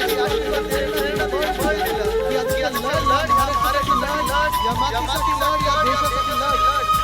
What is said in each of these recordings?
या भारताची लढ या मातीसाठी लढ या देशासाठी लढ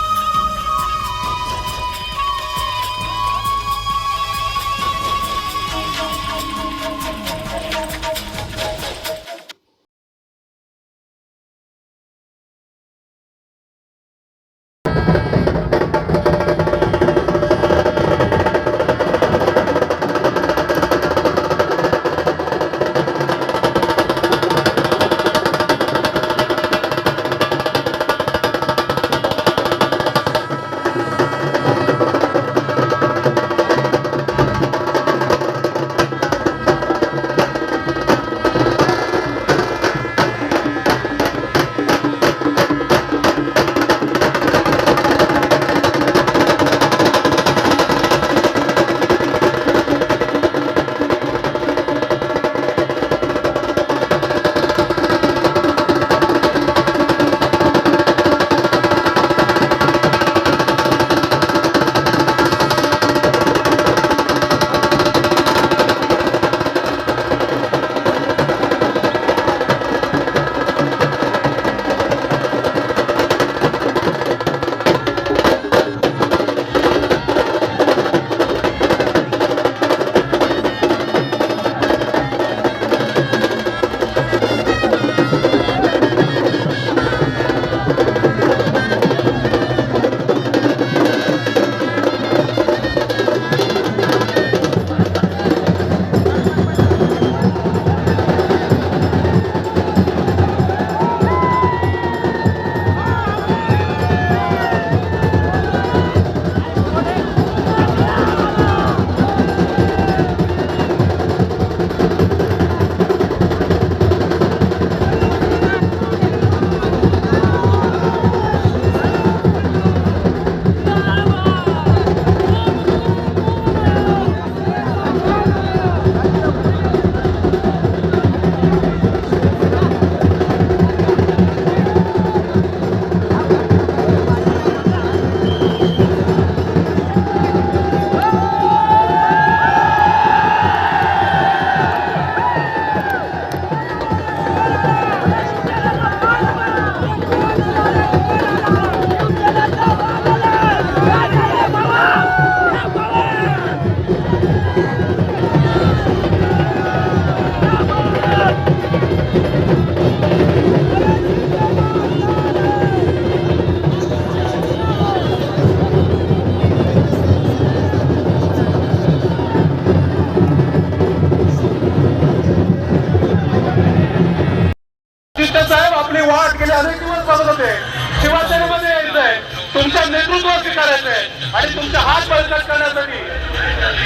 आणि तुमचे हात बळकट करण्यासाठी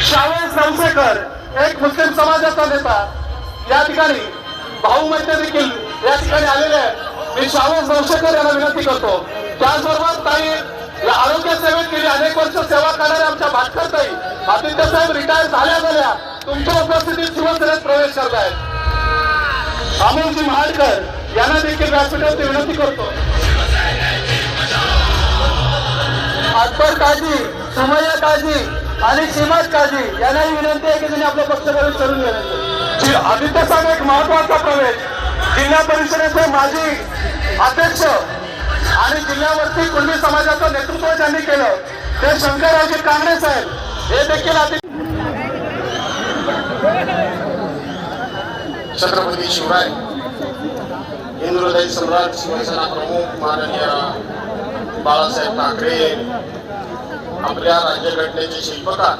शावेस नवसेकर एक मुस्लिम समाजाचा नेता. या ठिकाणी भाऊ मैत्री देखील या ठिकाणी आलेले आहेत. मी शावेस नवसेकर यांना विनंती करतो. त्याचबरोबर ताई या आरोग्य सेवेत गेली अनेक वर्ष सेवा करणाऱ्या आमच्या भास्कर ताई आदित्य साहेब रिटायर झाल्या झाल्या तुमच्या उपस्थितीत शिवसेनेत प्रवेश करतायत. अमोलजी महाडकर यांना देखील व्यासपीठावरती विनंती करतो. अकबर काजी सुमय्या काजी आणि श्रीमत काजी यांनाही विनंती आहे की त्यांनी आपला पक्ष प्रवेश करून घेण्याचे आदित्य साहेब एक महत्त्वाचा प्रवेश. जिल्हा परिषदेचे माजी अध्यक्ष आणि जिल्ह्यावरती कुणबी समाजाचं नेतृत्व ज्यांनी केलं ते शंकररावजी कांगणे साहेब हे देखील आदित्य छत्रपती शिवराय हिंदुहृदय सम्राट शिवसेना प्रमुख माननीय बाळासाहेब ठाकरे आपल्या राज्यघटनेचे शिल्पकार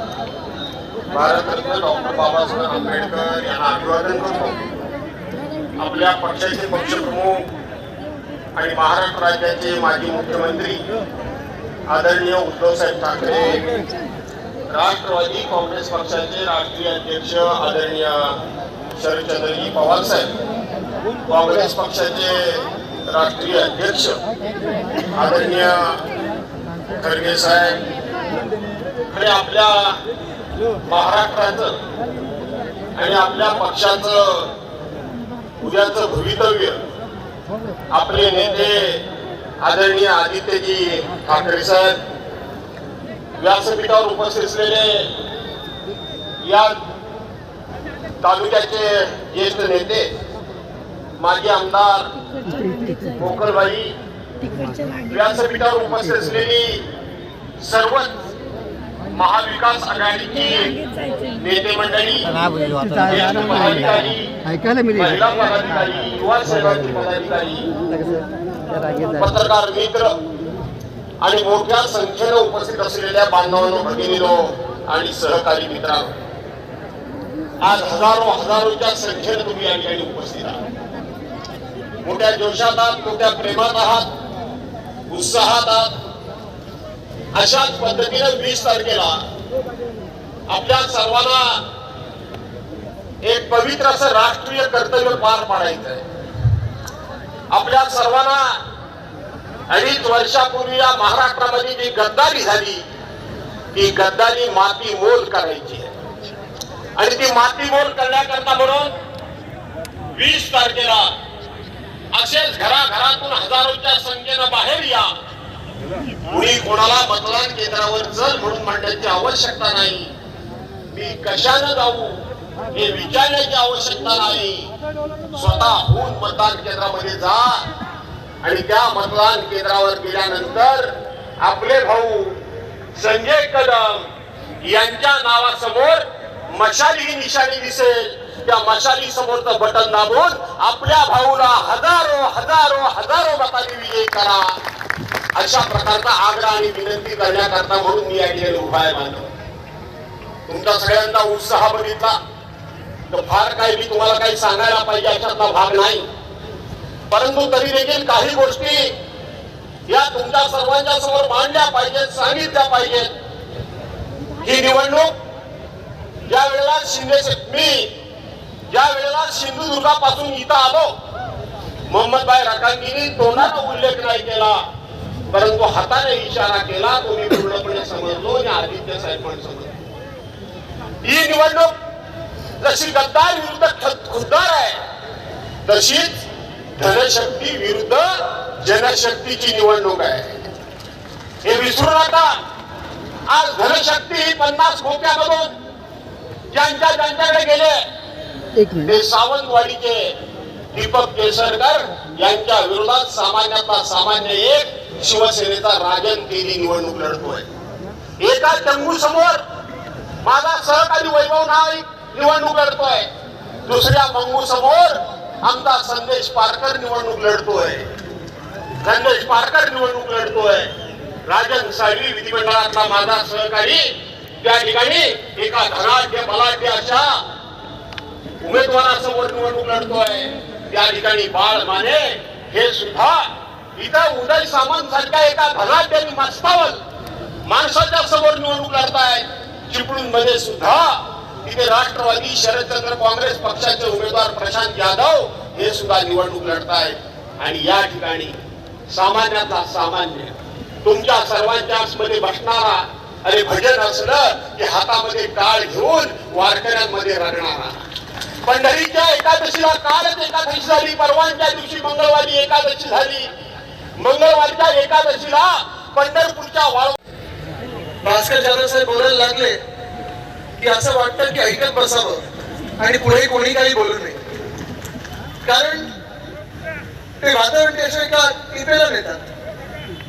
भारतरत्न डॉक्टर बाबासाहेब आंबेडकर यांना अभिवादन करतो. आपल्या पक्षाचे पक्षप्रमुख आणि महाराष्ट्र राज्याचे माजी मुख्यमंत्री आदरणीय उद्धवसाहेब ठाकरे राष्ट्रवादी काँग्रेस पक्षाचे राष्ट्रीय अध्यक्ष आदरणीय शरदचंद्रजी पवार साहेब काँग्रेस पक्षाचे राष्ट्रीय अध्यक्ष आदरणीय खरगे साहेब आणि आपल्या महाराष्ट्राचं आणि आपल्या पक्षाचं उद्याचं भवितव्य आपले नेते आदरणीय आदित्यजी ठाकरे साहेब व्यासपीठावर उपस्थित असलेले या तालुक्याचे ज्येष्ठ नेते माजी आमदार मोकलबाई व्यासपीठावर उपस्थित असलेली सर्वच महाविकास आघाडीची नेते मंडळी पदाधिकारी ऐकायला मिळेल. महिला पदाधिकारी युवा सेवाचे पदाधिकारी पत्रकार मित्र आणि मोठ्या संख्येनं उपस्थित असलेल्या बांधवांनो भगिनीनो आणि सहकारी मित्रांनो आज हजारो हजारोच्या संख्येनं तुम्ही या ठिकाणी उपस्थित आहात. मोठ्या जोशात आहात मोठ्या प्रेमात आहात उत्साहात आहात. अशाच पद्धतीनं वीस तारखेला आपल्या सर्वांना एक पवित्र असं राष्ट्रीय कर्तव्य पार पाडायचं आहे आपल्या सर्वांना अडीच वर्षापूर्वी या महाराष्ट्रामध्ये जी गद्दारी झाली ती गद्दारी माती मोल करायची आहे. आणि ती माती मोल करण्याकरता म्हणून वीस तारखेला असेच घराघरातून हजारोच्या संख्येनं बाहेर या. कुणी कोणाला मतदान केंद्रावर चल म्हणून म्हणण्याची आवश्यकता नाही. मी कशानं जाऊ हे विचारण्याची आवश्यकता नाही. स्वतःहून मतदान केंद्रामध्ये जा आणि त्या मतदान केंद्रावर गेल्यानंतर आपले भाऊ संजय कदम यांच्या नावासमोर मशाली ही निशाणी दिसेल. त्या मशाली समोरचं बटन दाबून आपल्या भाऊला हजारो हजारो हजारो मतांनी विजयी करा. अशा प्रकारचा आग्रह आणि विनंती करण्याकरता म्हणून मी या ठिकाणी उभा तुमचा सगळ्यांचा उत्साह बघितला. तर फार काही मी तुम्हाला काही सांगायला पाहिजे अशातला भाग नाही. परंतु तरी देखील काही गोष्टी या तुमच्या सर्वांच्या समोर मांडल्या पाहिजेत सांगितल्या पाहिजेत. ही निवडणूक या वेळेला शिंदे मी ज्या वेळेला सिंधुदुर्गापासून इथं आलो मोहम्मदभाई रकांनीनी तोंडाचा उल्लेख नाही केला परंतु हाताने इशारा केला तो मी पूर्णपणे समजलो आणि आदित्य साहेब पण समजलो. ही निवडणूक जशी गद्दार विरुद्ध खुद्दार आहे तशीच धनशक्ती विरुद्ध जनशक्तीची निवडणूक आहे. हे विसरू नका. आज धनशक्ती ही पन्नास खोक्यामधून ज्यांच्या ज्यांच्याकडे गेले एक मिनिट. ते सावंतवाडीचे दीपक केसरकर यांच्या विरोधात सामान्यातला सामान्य एक शिवसेनेचा राजन तेली निवडणूक लढतोय. एका चंगू समोर माझा सहकारी वैभव नाईक निवडणूक लढतोय. दुसऱ्या मंगू समोर आमचा संदेश पारकर निवडणूक लढतोय. संदेश पारकर निवडणूक लढतोय. राजन साळवी विधिमंडळातला माझा सहकारी त्या ठिकाणी एका धनाढ्य बलाढ्य अशा उमेदवारासमोर निवडणूक लढतोय. त्या ठिकाणी बाळ माने हे सुद्धा इथं उदय सामंत सारख्या एका धनाढ्यानी मस्तावल माणसाच्या समोर निवडणूक लढतायत. चिपळूणमध्ये सुद्धा तिथे राष्ट्रवादी शरदचंद्र काँग्रेस पक्षाचे उमेदवार प्रशांत यादव हे सुद्धा निवडणूक लढतायत. आणि या ठिकाणी सामान्यातला सामान्य तुमच्या सर्वांच्या मध्ये बसणारा अरे भजन असलं की हातामध्ये काळ घेऊन वारकऱ्यांमध्ये रडणारा. पंढरीच्या एकादशीला कालच एकादशी झाली परवानच्या दिवशी मंगळवारी एकादशी झाली. मंगळवारच्या एकादशीला पंढरपूरच्या वाळ भास्कर जाधव साहेब बोलायला लागले की असं वाटतं की ऐकत बसावं आणि पुढे कोणी काही बोलू नये. कारण ते वातावरण त्याच्या एका इथेला नेतात.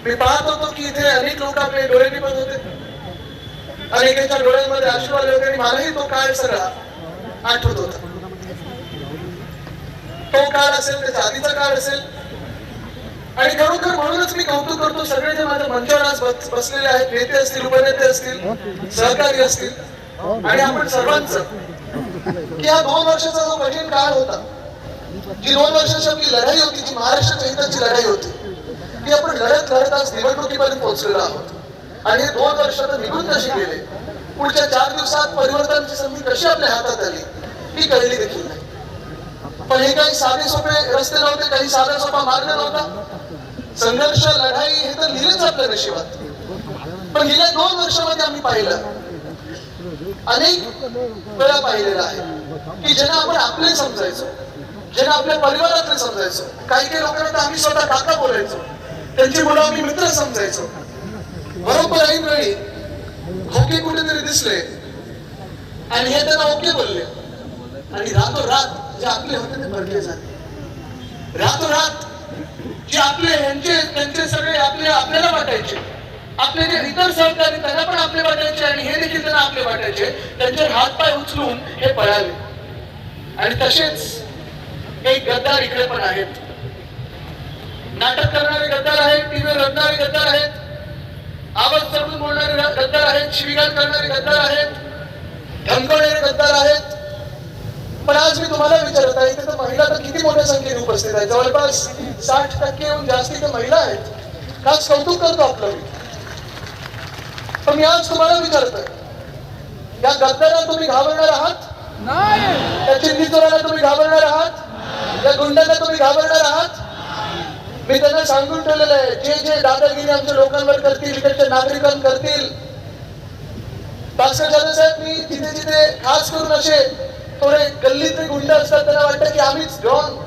मी पाहत होतो की इथे अनेक लोक आपले डोळे निपत होते. अनेकांच्या डोळ्यांमध्ये आशीर्वाद आले होते आणि मलाही तो काळ सगळा आठवत होता. तो काळ असेल त्याच्या आधीचा काळ असेल. आणि खरोखर म्हणूनच मी कौतुक करतो सगळे जे माझ्या मंचावर आज बसलेले आहेत. नेते असतील उपनेते असतील सहकारी असतील. आणि आपण सर्वांचं की या दोन वर्षाचा जो कठीण काळ होता जी दोन वर्षाची आपली लढाई होती जी महाराष्ट्राच्या हिताची लढाई होती ती आपण लढत लढत आज निवडणुकीपर्यंत पोहोचलेलो आहोत. आणि हे दोन वर्ष तर निघून कशी गेले? पुढच्या चार दिवसात परिवर्तनाची संधी कशी आपल्या हातात आली ही कळली देखील. पण हे काही साधे सोपे रस्ते नव्हते काही साधा सोपा मार्ग नव्हता संघर्ष लढाई हे तर लिहिलेच आपल्या नशिबात. पण गेल्या दोन वर्षामध्ये आम्ही पाहिलं अनेक वेळा पाहिलेलं आहे की ज्यांना आपण आपले समजायचो ज्यांना आपल्या परिवारातले समजायचो काही काही लोकांना तर आम्ही स्वतः काका बोलायचो त्यांची मुलं आम्ही मित्र समजायचो. बरोबर ऐन वेळी ओके कुठेतरी दिसले आणि हे त्यांना ओके बोलले. आणि रातोरात जे आपले होते ते भरले झाले रातोरात जे आपले यांचे त्यांचे सगळे आपले आपल्याला वाटायचे. आपले जे इतर सहकारी त्यांना पण आपले वाटायचे आणि हे देखील त्यांना आपले वाटायचे. त्यांचे हातपाय उचलून हे पळाले आणि तसेच एक गद्दार इकडे पण आहेत. नाटक करणारे गद्दार आहेत टीव्हीवर रडणारे गद्दार आहेत. आवाज चढून बोलणारे गद्दार आहेत शिविगाळ करणारे गद्दार आहेत. धमकवणारे गद्दार आहेत पण आज मी तुम्हाला विचारत आहे इथे तर महिला तर किती मोठ्या संख्येने उपस्थित आहेत. जवळपास साठ टक्केहून जास्त इथे महिला आहेत. खास कौतुक करतो आपलं. मी पण मी आज तुम्हाला विचारतोय या गद्दारांना तुम्ही घाबरणार आहात? त्या चिंतिचोराला तुम्ही घाबरणार आहात? या गुंडांना तुम्ही घाबरणार आहात? मी त्यांना सांगून ठेवलेलं आहे जे जे दादागिरी आमच्या लोकांवर करतील इकडच्या नागरिकांवर करतील. साहेब मी तिथे तिथे खास करून असे थोडे गल्लीतले गुंड असतात त्यांना वाटतं की आम्हीच डॉन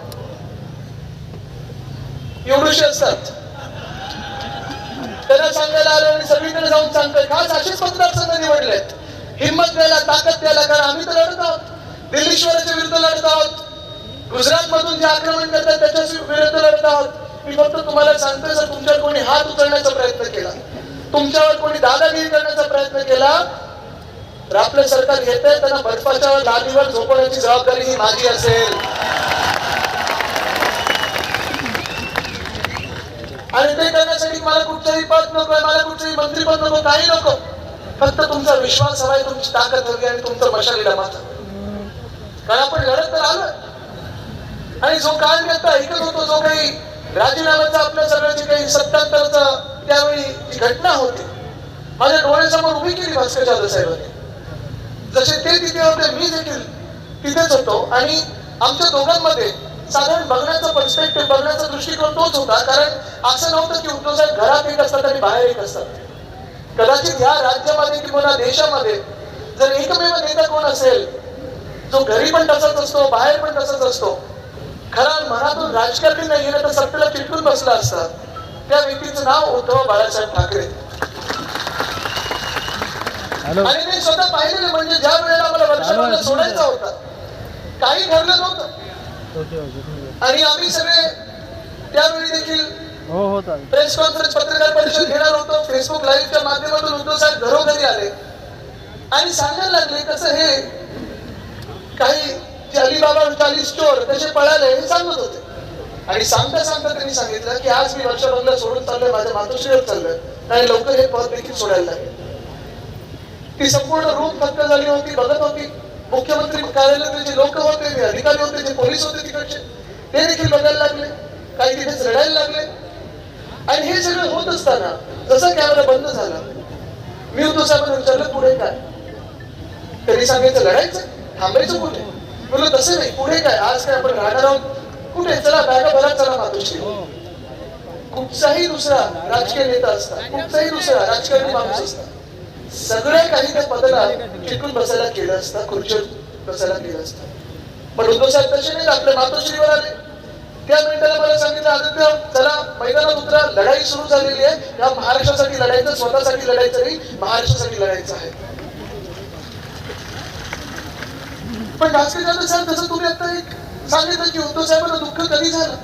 एवढेसे असतात. त्यांना सांगायला आलं आणि सगळीकडे जाऊन सांगतोय खास असेच मतदारसंघ निवडलेत. हिंमत द्यायला ताकद द्यायला कारण आम्ही तर लढत आहोत. दिल्लीश्वराच्या विरुद्ध लढत आहोत. गुजरात मधून जे आक्रमण करतात त्याच्या विरुद्ध लढत आहोत. मी फक्त तुम्हाला सांगतोय जर तुमच्यावर कोणी हात उचलण्याचा प्रयत्न केला तुमच्यावर कोणी दादागिरी करण्याचा प्रयत्न केला तर आपलं सरकार घेत आहे त्यांना बर्फाच्या लादीवर झोपवण्याची जबाबदारी ही माझी असेल आणि ते करण्यासाठी मला कुठचंही पद नको मला कुठचंही मंत्री नको काही नको. फक्त तुमचा विश्वास हवाय तुमची ताकद हवी आणि तुमचं मशालीला माथा कारण आपण लढत तर आलोय. आणि जो काय मी आता ऐकत होतो जो काही राजीनाम्याचा आपल्या सगळ्याची काही सत्तांतरचा त्यावेळी जी घटना होती माझ्या डोळ्यासमोर उभी केली भास्कर जाधव साहेबांनी. जसे ते तिथे होते मी देखील तिथेच होतो. आणि आमच्या दोघांमध्ये साधारण बघण्याचा पर्स्पेक्टिव्ह बघण्याचा दृष्टिकोन तोच होता. कारण असं नव्हतं की उद्धव साहेब घरात एक असतात आणि बाहेर एक असतात कदाचित ह्या राज्यामध्ये किंवा देशामध्ये जर एकमेव नेता कोण असेल जो घरी पण तसाच असतो बाहेर पण तसाच असतो खरा मनातून राजकारणी नाही गेलं तर सत्तेला चिटकून बसला असता त्या व्यक्तीचं नाव उद्धव बाळासाहेब ठाकरे. आणि मी स्वतः पाहिलेलं म्हणजे ज्या वेळेला मला वर्षामध्ये सोडायचा होता काही ठरलं नव्हतं. आणि आम्ही सगळे त्यावेळी देखील हो हो प्रेस कॉन्फरन्स पत्रकार परिषद घेणार होतो. फेसबुक लाईव्हच्या माध्यमातून उद्धव साहेब घरोघरी आले. आणि सांगायला लागले कसं हे काही जे अलिबाबा चाली स्टोर तसे पळाले हे सांगत होते. आणि सांगता सांगता त्यांनी सांगितलं की आज मी वर्षा बंगला सोडून चाललोय माझ्या मातोश्रीवर चाललोय. आणि लवकर हे पद देखील सोडायला लागेल. ती संपूर्ण रूम थक्क झाली होती बघत होती. मुख्यमंत्री कार्यालयातले जे लोक होते जे अधिकारी होते जे पोलीस होते तिकडचे ते देखील बघायला लागले. काही तिथे रडायला लागले. आणि हे सगळं होत असताना जसं कॅमेरा बंद झाला मी उद्धव साहेबांना विचारलं पुढे काय? त्यांनी सांगायचं लढायचं थांबायचं कुठे? म्हणलं तसं नाही पुढे काय? आज काय आपण राहणार आहोत? कुठे? चला बॅगा भरा चला मातोश्री. कुठचाही दुसरा राजकीय नेता असता कुठचाही दुसरा राजकारणी माणूस असता सगळं काही त्या पदाला टिकून बसायला केलं असतं खुर्चीवर बसायला केलं असतं. पण उद्धव साहेब तसे नाही आपल्या मातोश्रीवर आले. त्या मिनिटाला मला सांगितलं आदित्य चला मैदानात उतरा लढाई सुरू झालेली आहे. या महाराष्ट्रासाठी लढायचं स्वतःसाठी लढायचं नाही महाराष्ट्रासाठी लढायचं आहे. पण भास्कर जाधव साहेब जसं तुम्ही आता एक सांगितलं की उद्धव साहेबांना दुःख कधी झालं?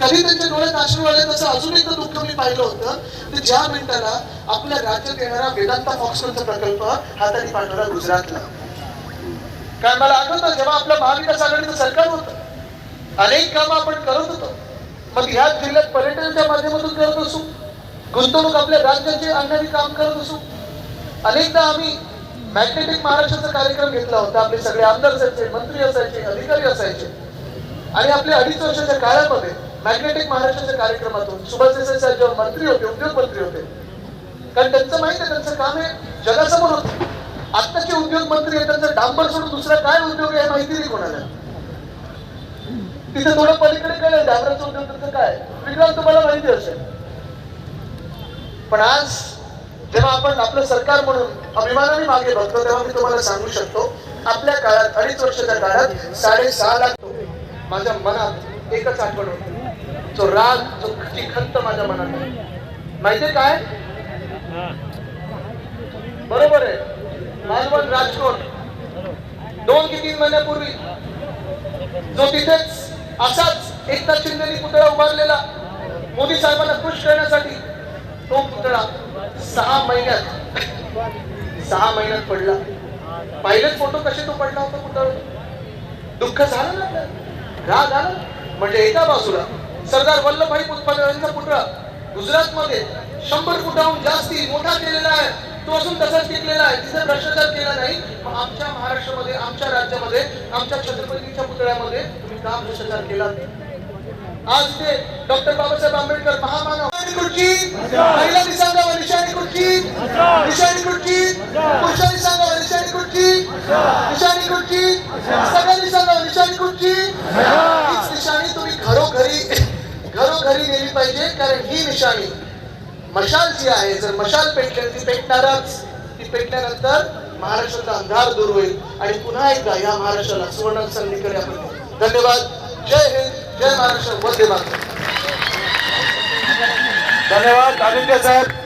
कधी त्यांच्या डोळ्यात आश्रू आले तसं अजून एकदा दुःख मी पाहिलं होतं. की ज्या मिनिटाला आपल्या राज्यात येणारा वेदांता फॉक्सकॉनचा प्रकल्प हाताने पाठवला गुजरातला. कारण मला आठवतं जेव्हा आपलं महाविकास आघाडीचं सरकार होतं अनेक कामं आपण करत होतो. मग ह्या जिल्ह्यात पर्यटनाच्या माध्यमातून करत असू गुंतवणूक आपल्या राज्याचे आणणारी काम करत असू. अनेकदा आम्ही मॅग्नेटिक महाराष्ट्राचा कार्यक्रम घेतला होता. आपले सगळे आमदार असायचे मंत्री असायचे अधिकारी असायचे. आणि आपल्या अडीच वर्षाच्या काळामध्ये मॅग्नेटिक महाराष्ट्राच्या कार्यक्रमातून सुभाष देसाई साहेब जेव्हा मंत्री होते उद्योग मंत्री होते. कारण त्यांचं माहीत आहे त्यांचं काम हे जगासमोर होते. आत्ताचे उद्योग मंत्री आहेत त्यांचं डांबर सोडून दुसरा काय उद्योग आहे माहिती नाही कोणाला. तिथे थोडं पलीकडे कळेल डांबराचं उद्योग त्यांचं काय विज्ञान तुम्हाला माहिती असेल. पण आज जेव्हा आपण आपलं सरकार म्हणून अभिमानाने मागे बघतो तेव्हा मी तुम्हाला सांगू शकतो आपल्या काळात अडीच वर्षाच्या काळात साडेसहा लाख माझ्या मनात एकच आठवण होती. जो राग जो ती खंत माझ्या मनात आहे माहितीये काय? बरोबर आहे. मालवण राजकोट. दोन की तीन महिन्यापूर्वी. जो तिथेच असाच एकनाथ शिंदेनी पुतळा उभारलेला. मोदी साहेबांना खुश करण्यासाठी तो पुतळा सहा महिन्यात सहा महिन्यात पडला. पाहिलेच फोटो कसे तो पडला होता पुतळा दुःख झालं ना राग आला? म्हणजे एका बाजूला सरदार वल्लभभाई यांचा पुतळा गुजरातमध्ये शंभर फुटाहून जास्ती मोठा केलेला आहे. तो अजून तसाच टिकलेला आहे. तिथे भ्रष्टाचार केला नाही. मग आमच्या महाराष्ट्रामध्ये आमच्या राज्यामध्ये आमच्या छत्रपतीच्या पुतळ्यामध्ये तुम्ही का भ्रष्टाचार केला? आज ते डॉक्टर बाबासाहेब आंबेडकर महामानव. निशाणी खुर्ची. निशाणी कुर्ची निशाणी कुर्ची पुरुषांनी सांगावं निशाणी कुर्ची निशाणी कुर्ची सगळ्या सांगावं निशाणी खुर्ची हीच निशाणी तुम्ही घरोघरी घरोघरी नेली पाहिजे कारण ही निशाणी मशाल जी आहे जर मशाल पेटली ती पेटणारच. ती पेटल्यानंतर महाराष्ट्राचा अंधार दूर होईल. आणि पुन्हा एकदा या महाराष्ट्राला सुवर्ण संधीकडे आपण. धन्यवाद. जय हिंद जय महाराष्ट्र. वंदे मातरम. धन्यवाद आदित्य साहेब.